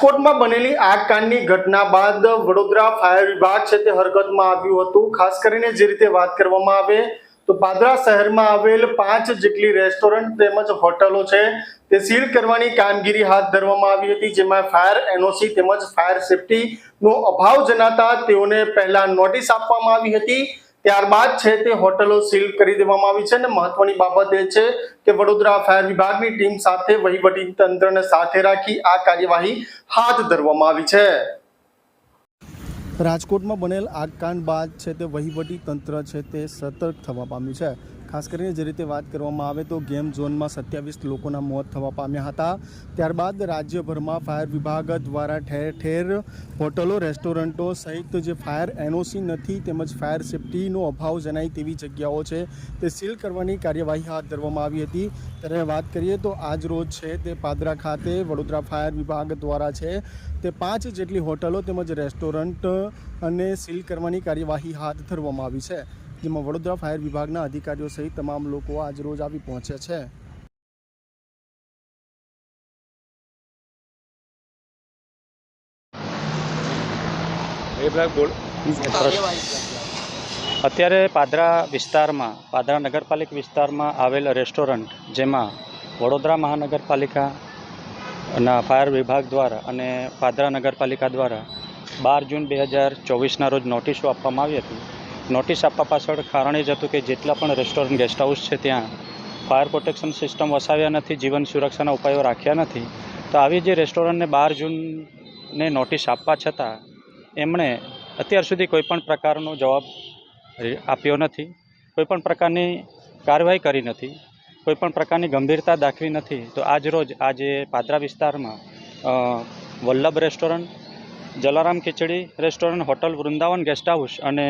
રાજકોટમાં બનેલી આગકાંડની ઘટના બાદ વડોદરા ફાયર વિભાગ છે તે હરકતમાં આવ્યું હતું. ખાસ કરીને જે રીતે વાત કરવામાં આવે તો પાદરા શહેરમાં આવેલ પાંચ જેટલી રેસ્ટોરન્ટ તેમજ હોટલો છે તે સીલ કરવાની કામગીરી હાથ ધરવામાં આવી હતી, જેમાં ફાયર એનઓસી તેમજ ફાયર સેફટીનો અભાવ જણાતા તેઓને પહેલા નોટિસ આપવામાં આવી હતી. ત્યારબાદ છે તે હોટલો સીલ કરી દેવામાં આવી છે અને મહત્વની બાબત એ છે કે વડોદરા ફાયર વિભાગની ટીમ સાથે વહીવટી તંત્રને સાથે રાખી આ કાર્યવાહી હાથ ધરવામાં આવી છે. રાજકોટમાં બનેલ આગકાંડ બાદ છે તે વહીવટી તંત્ર છે તે સતર્ક થવા પામ્યું છે. ખાસ કરીને જે રીતે વાત કરવામાં આવે તો ગેમ ઝોનમાં સત્યાવીસ લોકોના મોત થવા પામ્યા હતા. ત્યારબાદ રાજ્યભરમાં ફાયર વિભાગ દ્વારા ઠેર ઠેર હોટલો, રેસ્ટોરન્ટો સહિત જે ફાયર એનઓસી નથી તેમજ ફાયર સેફટીનો અભાવ જણાય તેવી જગ્યાઓ છે તે સીલ કરવાની કાર્યવાહી હાથ ધરવામાં આવી હતી. ત્યારે વાત કરીએ તો આજ રોજ છે તે પાદરા ખાતે વડોદરા ફાયર વિભાગ દ્વારા છે તે પાંચ જેટલી હોટલો તેમજ રેસ્ટોરન્ટ અને સીલ કરવાની કાર્યવાહી હાથ ધરવામાં આવી છે. જેમાં વડોદરા ફાયર વિભાગના અધિકારીઓ સહિત તમામ લોકો આજ રોજ આવી પહોંચ્યા છે. અત્યારે પાદરા વિસ્તારમાં, પાદરા નગરપાલિકા વિસ્તારમાં આવેલ રેસ્ટોરન્ટ જેમાં વડોદરા મહાનગરપાલિકા ના ફાયર વિભાગ દ્વારા અને પાદરા નગરપાલિકા દ્વારા બાર જૂન બે હજાર ચોવીસના રોજ નોટિસો આપવામાં આવી હતી. નોટિસ આપવા પાછળ કારણ જ હતું કે જેટલા પણ રેસ્ટોરન્ટ, ગેસ્ટ હાઉસ છે ત્યાં ફાયર પ્રોટેક્શન સિસ્ટમ વસાવ્યા નથી, જીવન સુરક્ષાના ઉપાયો રાખ્યા નથી, તો આવી જે રેસ્ટોરન્ટને બાર જૂનને નોટિસ આપવા છતાં એમણે અત્યાર સુધી કોઈપણ પ્રકારનો જવાબ આપ્યો નથી કોઈપણ પ્રકારની કાર્યવાહી કરી નથી કોઈપણ પ્રકારની ગંભીરતા દાખવી નથી, તો આજ રોજ આજે પાદરા વિસ્તારમાં Vallabh restaurant, Jalaram Khichdi restaurant, hotel Vrindavan guest house અને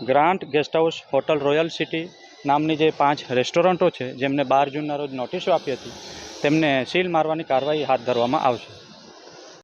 grand guest house hotel royal city નામની જે પાંચ રેસ્ટોરન્ટો છે, જેમને બાર જૂનના રોજ નોટિસો આપી હતી, તેમને સીલ મારવાની કાર્યવાહી હાથ ધરવામાં આવશે.